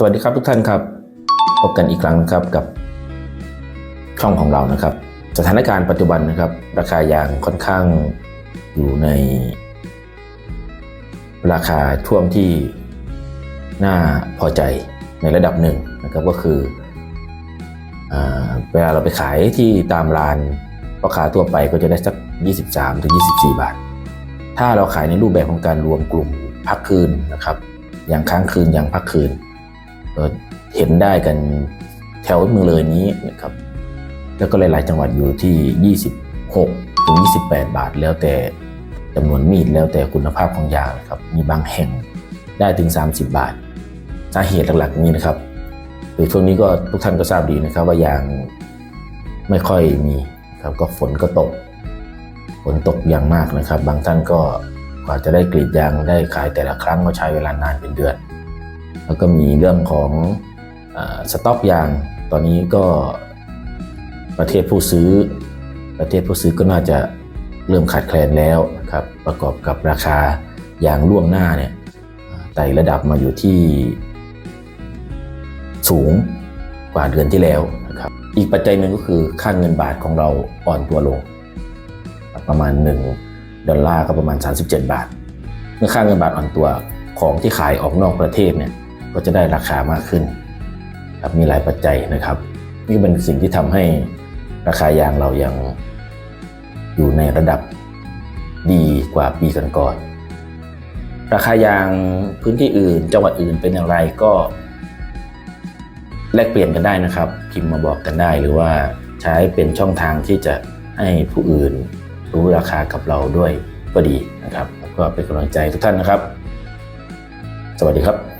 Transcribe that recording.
สวัสดีครับทุกท่านครับ พบกันอีกครั้งนะครับกับช่องของเรานะครับ สถานการณ์ปัจจุบันนะครับ ราคายางค่อนข้างอยู่ใน ราคาช่วงที่น่าพอใจในระดับหนึ่งนะครับก็คืออเวลาเราไปขายที่ตามร้านพ่อค้าทั่วไปก็จะได้สัก 23ถึง24 บาท ถ้าเราขายในรูปแบบของการรวมกลุ่มพักคืนนะครับ อย่างค้างคืนอย่างพักคืน เห็นได้กันแถวเมืองเลยนี้นะครับ แล้วก็หลายๆจังหวัดอยู่ที่ 26 ถึง 28 บาท แล้วแต่จำนวนมีดแล้วแต่คุณภาพของยางนะครับ มีบางแห่งได้ถึง 30 บาท สาเหตุหลักๆนี้นะครับคือช่วงนี้ก็ทุกท่านก็ทราบดีนะครับ ว่ายางไม่ค่อยมีครับก็ฝนก็ตก ฝนตกอย่างมากนะครับ บางท่านก็กว่าจะได้กรีดยางได้ขายแต่ละครั้งก็ใช้เวลานานเป็นเดือน แล้วก็มีเรื่องของอสต็อกยาง ตอนนี้ก็ประเทศผู้ซื้อ ประเทศผู้ซื้อก็น่าจะเริ่มขาดแคลนแล้วนะครับ ประกอบกับราคายางล่วงหน้าเนี่ยไต่ระดับมาอยู่ที่สูงกว่าเดือนที่แล้วนะครับ อีกปัจจัยหนึ่งก็คือค่าเงินบาทของเราอ่อนตัวลง ประมาณ 1 ดอลลาร์ก็ประมาณ 37 บาท เมื่อค่าเงินบาทอ่อนตัวของที่ขายออกนอกประเทศเนี่ย ก็จะได้ราคามากขึ้นครับมีหลายปัจจัยนะครับ นี่เป็นสิ่งที่ทำให้ราคายางเรายังอยู่ในระดับดีกว่าปีก่อนๆราคายางพื้นที่อื่น จังหวัดอื่นเป็นอย่างไรก็แลกเปลี่ยนกันได้นะครับพิมพ์มาบอกกันได้หรือว่าใช้เป็นช่องทางที่จะให้ผู้อื่นรู้ราคากับเราด้วยก็ดีนะครับแล้วก็เป็นกำลังใจทุกท่านนะครับ สวัสดีครับ